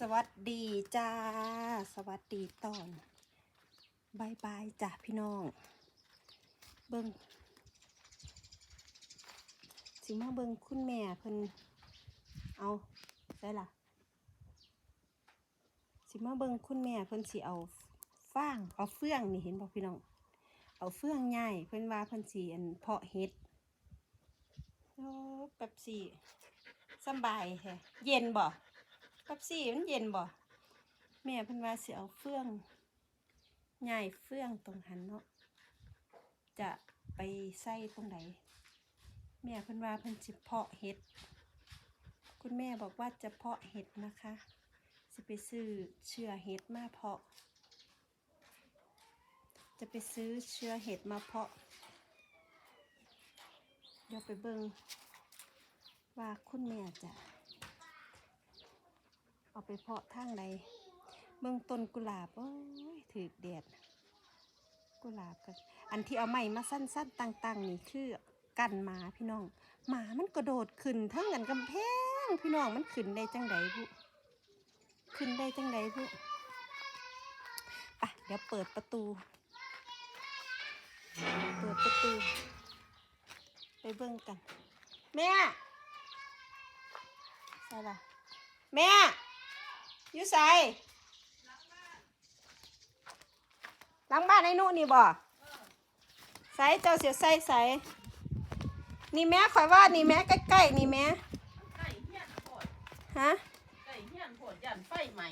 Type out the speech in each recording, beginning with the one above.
สวัสดีจ้า สวัสดีตอนบายบายจ้ะพี่น้อง เบิงสิมาเบิ้งคุณแม่เพิ่นเอาได้ล่ะ สิมาเบิ้งคุณแม่เพิ่นสิเอาฟางเอาเฟืองนี่เห็นบอกพี่น้อง เอาเฟืองใหญ่เพิ่นว่าเพิ่นสิอันเพาะเห็ดโอ้แบบสิสบายแท้เย็นบ่ กับสี่มันเย็นบ่แม่เพิ่นว่าสิเอาเฟืองใหญ่เฟืองตรงหันเนาะจะไปใส่ตรงไหนแม่เพิ่นว่าเพิ่นสิเพาะเห็ด คุณแม่บอกว่าจะเพาะเห็ดนะคะจะไปซื้อเชื้อเห็ดมาเพาะ จะไปซื้อเชื้อเห็ดมาเพาะ เดี๋ยวไปเบิ่งว่าคุณแม่จะ เอาไปเพาะทางใดเมืองต้นกุหลาบโอ้ยถือแดดกุหลาบกันอันที่เอาไม้มาสั้นๆต่างๆนี่คือกันหมาพี่น้องหมามันกระโดดขึ้นทั้งกันกำแพงพี่น้องมันขึ้นได้จังใดบุขึ้นได้จังใดบุไปเดี๋ยวเปิดประตู เปิดประตู ไปเบิ่งกัน แม่ใส่ละแม่ อยู่ใส่หลังบ้านไอ้หนู่นี่บ่ใส่เจ้าเสียใส่ใส่นี่แม่ข่อยว่านี่แม่ใกล้ๆนี่แม่ไก่เฮียนโผดฮะไก่เฮียนโผดยันไฟใหม่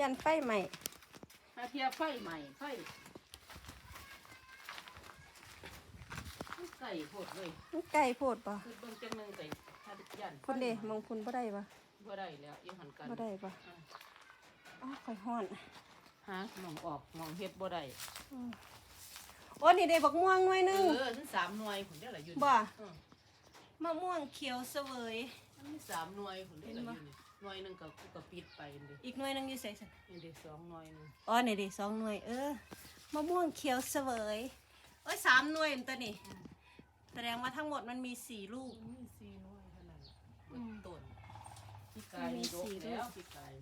ยันไฟใหม่มาเทียบไฟใหม่ไฟไก่โผดเลยมันไกลโพดบ่คือเบิ่งจังหนึงไก่ถ้ายันไฟพุ่นเด้มองพุ่นบ่ได้บ่บ่ได้แล้วยังหันกันบ่ได้บ่อ๋ อข่อยฮ้อนฮะมองออกมองเฮ็ดบ่ได้อืมโอ้นี่ได้บักม่วงหน่วยหเอนึง อนั่นสามหน่วยผมได้ละอยู่นี่บ่ เออมะม่วงเขียวเสวยอันนี้สามหน่วยผมได้ละอยู่นี่หน่วยหนึงก็กูก็ปิดไปนี่อีกหน่วยหนึงอยู่ใส่ซั่นนี่เด้สองหน่วยหนึงอ๋อนี่ดิสองหน่วย เออ มะม่วงเขียวเสวยเอ้ยสามหน่วยมันตัวนี่แสดงว่าทั้งหมดมันมีสี่ลูก มีสี่หน่วยเท่านั้นอืมต้นพี่กายนี่ดกแล้วพี่กาย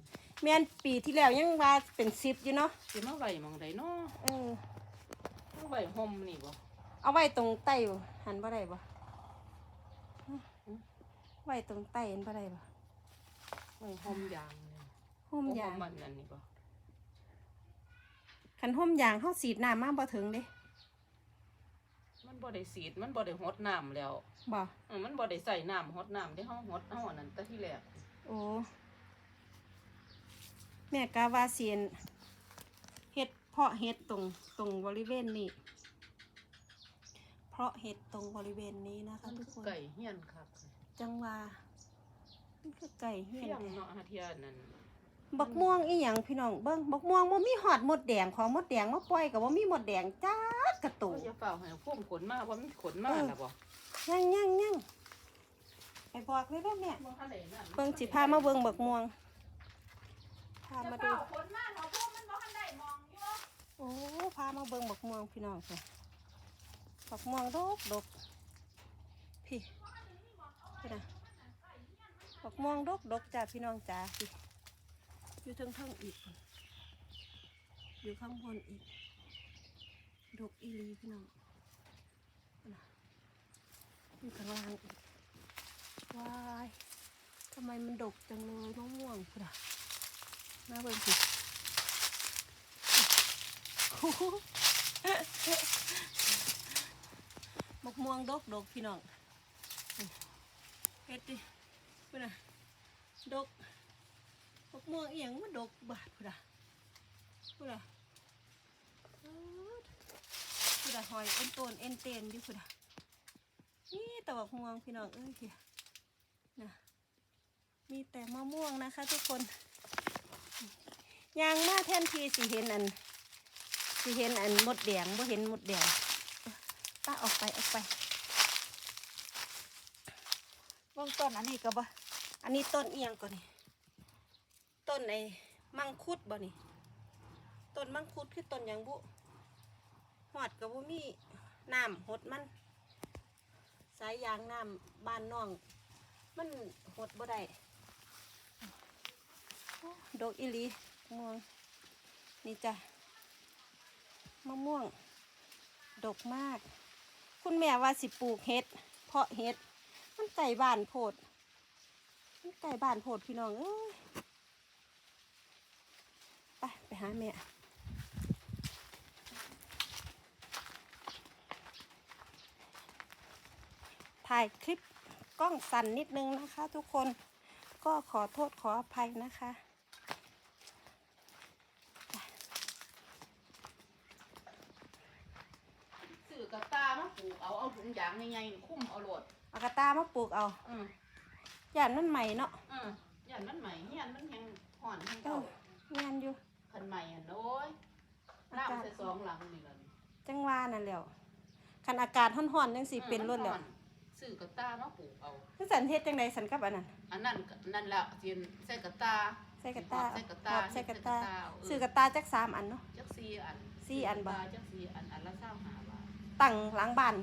แม่นปีที่แล้วยังว่าเป็นสิบอยู่เนาะสิมาไว้หมองใดเนาะเออ มาไว้ห่มนี่บ่เอาไว้ตรงใต้บ่หันบ่ได้บ่ฮะไว้ตรงใต้เห็นบ่ได้บ่ไว้ห่มยางนี่ห่มยางมันนั่นนี่บ่คันห่มยางเฮาสีดน้ำมาบ่ถึงเด้มันบ่ได้สีดมันบ่ได้หดน้ำแล้วบ่เออมันบ่ได้ใส่น้ำหดน้ำได้เฮาหดเฮาอันนั้นแต่ที่แรกโอ้ แม่กาว่าเสียนเฮ็ดเพาะเฮ็ดตรงตรงบริเวณนี้ เพราะเห็ดตรงบริเวณนี้นะคะมันทุกคืคอนไก่เฮียนครับจังว่ามันคือไก่เฮียนเที่ยงแท้เนาะหาเที่ยนั่นบักม่วงอีหยังพี่น้องเบิ้งบักม่วงบ่มีหอดหมดแดงของหมดแดงมาปล่อยกับว่ามีหมดแดงจ้ากระตูโอ้ยอย่าเฝ้าให้พุ่มขนมาว่ามันขนมาน่ะบ่ยังยังยังไปบอกเลยเด้อแม่บ่ทันได้นั่นเบิ้งสิพามาเบิ้งบักม่วงพามาดูอย่เฝ้ขนมาเนาพุ่มมันบ่ทันได้มองอยู่โอ้ พามาเบิ้งบักม่วงพี่น้องค่ะบักม่วงดกดกพี่พี่นะบักม่วงดกดกจ้าพี่น้องจ้าพี่อยู่ทั้งทั้งอีก อยู่ข้างบนอีก ดกอีลีพี่น้องนะอยู่ข้างล่างอีกว้ายทำไมมันดกจังเลยมะม่วงพุ่นอะ น่าเบิ่งสิมะม่วงดกดกพี่น้องเฮ็ดดิพุ่นอะดกมะม่วงเอียงมันดกบาดพุ่นอะพุ่นอะพุดาหอยเอ็นโตนเอ็นเตนดิพุดานี่ตะบักม่วงพี่น้องเอ้ยเพียนะมีแต่มะม่วงนะคะทุกคน ยางมาแทนทีสิเห็นอันสิเห็นอันมดแดงบ่เห็นมดแดงป้าออกไปออกไปวงต้นอันนี้ก็บ่อันนี้ต้นเอียงก่อนนี่ต้นไอ้มังคุดบ่นี่ต้นมังคุดคือต้นหยังบุหอดกับว่ามีน้ำหดมัน สายยางน้ำบ้านน้อง มันหดบ่ได้โอ้ดกอีหลี ม่วง นี่จ้ะมะม่วง ดกมาก คุณแม่ว่าสิปลูกเห็ด เพาะเห็ด มันไก่บ้านโพด มันไก่บ้านโพดพี่น้องเอ้ยไปไปหาแม่ถ่ายคลิปกล้องสั่นนิดนึงนะคะทุกคนก็ขอโทษขออภัยนะคะ กระตามาปลูกเอาเอาถุงยางใหญ่ๆคุ้มเอาโลดเอากระตามาปลูกเอาอืมย่านมันใหม่เนาะอืมยันมันใหม่เฮียนมันแฮงห่อนแฮงเอเก่าองานอยู่คันใหม่อะโอ้ยน้ำใส่สองหลังนี่ล่ะจังว่านั่นแหล้วคันอากาศร้อนๆจังสิเป็นรถแล้วซื้อกระตามาปลูกเอาคือสันเทศจังใดสันกับอันนั้นอันนั้นก็นั่นแหละเทียนใส่กระตาใส่กระตาใส่กระตาหอบใส่กระตาเอซื้อกระตาจักสามอันเนาะจักสี่อันสี่อันบ่กระตาจักสี่อันอันละเศร้าหาบาท ตั้งหลังบ้าน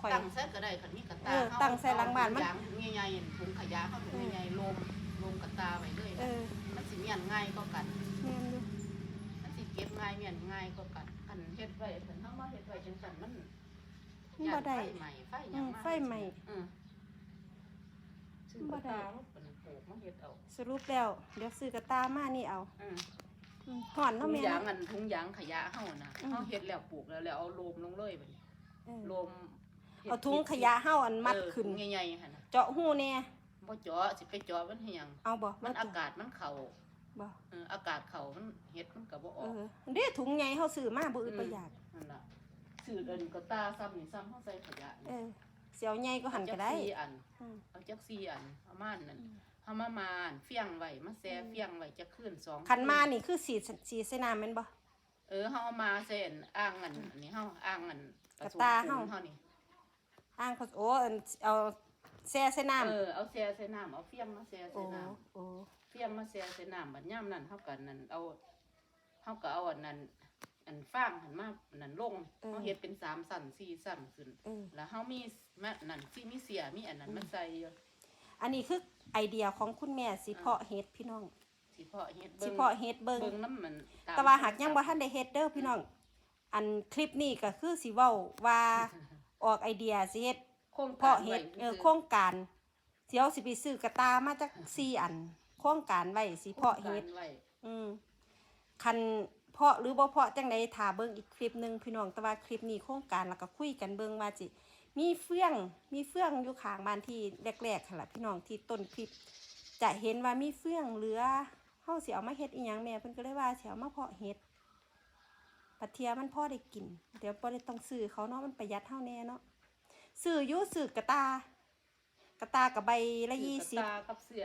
ข่อย ตั้งใส่ก็ได้คันมีกระตาเออตั้งใส่หลังบ้านมันเอถุงยางถุงใหญ่ๆถุงขยะเข้าถุงใหญ่ๆลมลมกระตาไว้เลยเออมันสิเมียนง่ายก็กัน แม่นอยู่มันสิเก็บง่ายเมียนง่ายก็กันคันเฮ็ดไว้คันเฮามาเฮ็ดไว้จังซั่นมันมันบ่ได้ ย้านไฟใหม่ไฟหอืยังมมาไฟใหม่อืมซื้อกระตามาเป็นปลูกมาเฮ็ดเอาสรุปแล้วเดี๋ยวซื้อกระตามานี่เอาอืมอืมห่อนถุเนาะงแม่ยางเนาะ อันถุงยางขยะเฮานะอืม เฮาเฮ็ดแล้วปลูกแล้วแล้วเอาโลมลงเลยบัดนี้ เออโลมฮ็ดเอาถุงขยะเฮาอันมัดเออขึ้นถุงใหญ่ๆหั่นน่ะเจาะหูแน่บ่เจาะสิไปเจาะมันเฮียงเอาบ่มันเจอากาศมันเข้าบ่เอออากาศเข้ามันเฮ็ดมันก็บ่อเออกอเด้ถุงใหญ่เฮาซื้อมาบ่อึดบ่อยากนั่นล่ะซื้อเดินก็ตาซ้ำนี่ซ้ำเฮาใส่ขยะเอนี่อเสียวใหญ่ก็หันก็ได้เอาจัสี่อันอืมเอาจักสี่อันเอามานั่นอืมเอามามาอันเฟี้ยงไว้มาแซ่เฟี้ยงไว้จะขึ้นสองคันมานี่คือสีดสีดใส่น้ำแม่นบ่เออเฮาเอามาใส่อันอ่างอันอันนี้เฮาอ่างอันผสม กระตาปูเฮานเฮานี่อ้างเขาโอ้อันเอาแช่ใส่น้ำเออเอาแซ่ใส่น้ำเอาเฟี้ยงมาแซ่โอ้ใส่น้โอ้ำเฟี้ยงมาแซ่ใส่น้ำบัดยามนั้นเฮาก็นั่นเอาเฮาก็เอาอันนั้นอันฟางหันมาอันนั้นลงเฮาเฮ็ดเป็นสามสั่นสี่สั่นขึ้นเออแล้วเฮามีแม่นั่นสิมีเสียมีอันนั้นมาใส่อยู่อันนี้คือไอเดียของคุณแม่สิเพาะเฮ็ดพี่น้องสิเพาะเฮ็ดสิเบิ่งเพาะเฮ็ดเบิ่งเบิ่งน้ำมันมแต่ว่าหากยังบ่ทันได้เฮ็ดเด้อพี่น้อง อันคลิปนี้ก็คือสิเว้าว่าออกไอเดียสิเฮ็ดโครงเพาะเฮ็ดเออโครงการเดี๋ยวสิไปซื้อกระตามาจาก4อัน โครงการไว้สิเพาะเฮ็ดไว้อืมคันเพาะหรือบ่เพาะจังไดถ้าเบิ่งอีกคลิปหนึงพี่น้องแต่ว่าคลิปนี้โครงการแล้วก็คุยกันเบิ่งว่าสิมีเฟื่องมีเฟื่องอยู่ข้างบ้านที่แรกๆค่ะล่ะพี่น้องที่ต้นคลิป จะเห็นว่ามีเฟื่องเหลือเฮาสิเอามาเฮ็ดอีหยังแม่เพิ่นก็เลยว่าสิเอามาเพาะเฮ็ด ปัดเทียมันพอได้กิน เดี๋ยวบ่ได้ต้องซื้อเขาเนาะมันประหยัดเฮาแน่เนาะซื้ออยู่ซื้อกระตา กระตากับใบละคืยี่อกระสิบตากับเสื้อ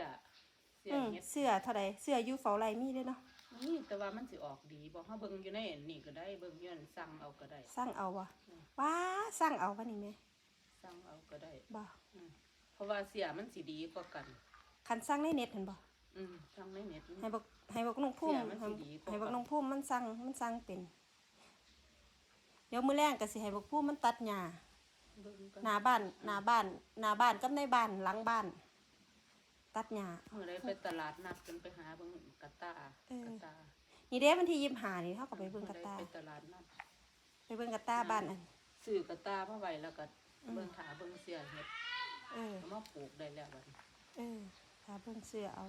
เสื้ออืมเฮ็ดเสื้อเท่าใดเสื้ออยู่เฝ้าไรมีเด้อเนาะนี่แต่ว่ามันสิออกดีบ่เฮาเบิ่งอยู่ในนี่ก็ได้เบิ่งอยู่นั่นสั่งเอาก็ได้ สร้างเอาวะอืม ว้าสร้างเอาวะนี่แม่สั่งเอาก็ได้บ่เพราะว่าเสียมันสิดีกว่ากัน คันสร้างในเน็ตเห็นบ่อืมสั่งในเน็ตให้บักให้บักน้องพุ่มเสียมันสิดีกว่า ให้บักน้องพุ่มมันสร้างมันสร้างเป็น เดี๋ยวมื้อแรงก็สิให้บักพุ่มมันตัดหญ้าเบิ่งกันหน้าบ้านหน้าบ้านหน้าบ้านกับในบ้านหลังบ้าน ตัดหญ้าเมื่อใดไปตลาดนัดกันไปหาเบิ่งกระตาเออกระตานี่เด้วันที่ยิมหานี่เฮาก็ไปเบิ่งกระตามื่อใดไปตลาดนัดไปเบิ่งกระตาบ้านอันซื้อกระตามาไว้แล้วก็อืมเบิ่งหาเบิ่งเสียเฮ็ดเออเอามาปลูกได้แล้วบัดนี้เออหาเบิ่งเสื้อเอา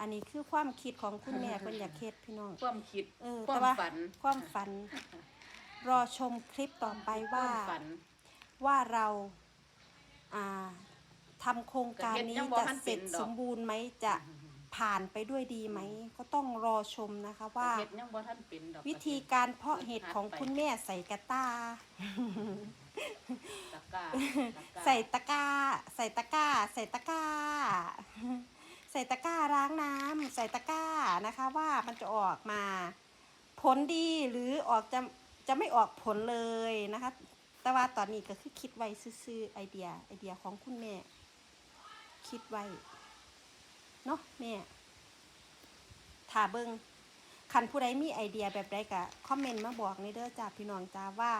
อันนี้คือความคิดของคุณแม่เพิ่นอยากเฮ็ดพี่น้อง ความคิด เออควาแต่มว่าฝัน ความฝัน รอชมคลิปต่อไปว่าความฝัน ว่าเราอ่าทำโครงการนี้ก็เฮ็ดยังบ่จะทันเสร็จเป็นดอกสมบูรณ์ไหมจะผ่านไปด้วยดีไหม ก็ต้องรอชมนะคะว่าเฮ็ดยังบ่ทันเป็นดอกวิธีการเพาะเห็ดของคุณแม่ใส่กระตาตะกร้าตะกร้าใส่ตะกร้า ใส่ตะกร้า ใส่ตะกร้า ใส่ตะกร้าล้างน้ำใส่ตะกร้านะคะว่ามันจะออกมา ผลดีหรือออกจะ จะไม่ออกผลเลยนะคะ แต่ว่าตอนนี้ก็คือคิดไว้ซื่อๆไอเดียไอเดียของคุณแม่ คิดไว้เนาะแม่ถ้าเบิงคันผู้ใดมีไอเดียแบบใดก็คอมเมนต์มาบอกในเด้อจ้าพี่น้องจ้าว่า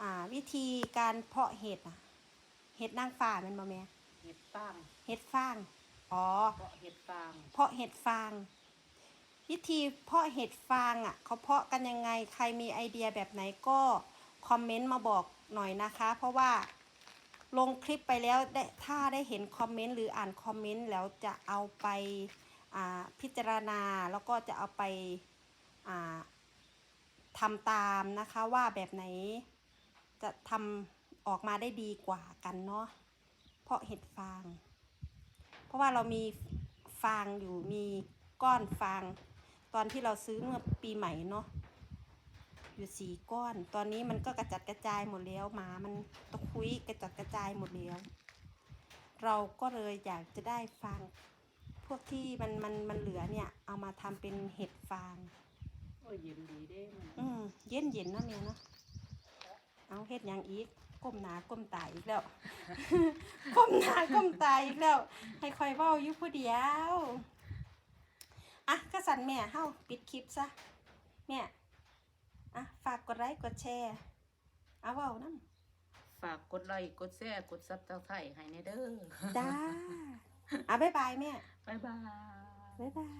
อ่า วิธีการเพาะเห็ดอะ เห็ดนางฟ้าแมันบ่แม่เห็ดฟางเห็ดฟาง อ๋อ เพาะเห็ดฟาง เพาะเห็ดฟาง วิธีเพาะเห็ดฟางอะเขาเพาะกันยังไงใครมีไอเดียแบบไหนก็คอมเมนต์มาบอกหน่อยนะคะ เพราะว่าลงคลิปไปแล้วได้ถ้าได้เห็นคอมเมนต์หรืออ่านคอมเมนต์แล้วจะเอาไปาพิจารณาแล้วก็จะเอาไปาทำตามนะคะว่าแบบไหนจะทำออกมาได้ดีกว่ากันเนาะเพราะเห็ดฟาง เพราะว่าเรามีฟางอยู่มีก้อนฟาง ตอนที่เราซื้อเมื่อปีใหม่เนาะอยู่สี่ก้อน ตอนนี้มันก็กระจัดกระจายหมดแล้วหมามันตะคุยกระจัดกระจายหมดแล้ว เราก็เลยอยากจะได้ฟางพวกที่มันมันมันเหลือเนี่ย เอามาทำเป็นเห็ดฟางโอ้ยเย็นดีเด้มันอืมเย็นเย็นๆเนาะเมียเนาะเอาเฮ็ดหยังอีกก้มหนาก้มตาอีกแล้วก้มหนาก้มตาอีกแล้วให้คอยเว้าอยู่ผู้เดียว อะก็สั่นแม่เฮาปิดคลิปซะแม่อะฝากกดไลค์กดแชร์เอาเว้านํฝากกดไลค์กดแชร์กดซับสไครต์ให้ในเด้อจ้าอะบ๊ายบายแม่บ๊ายบาย บ๊ายบาย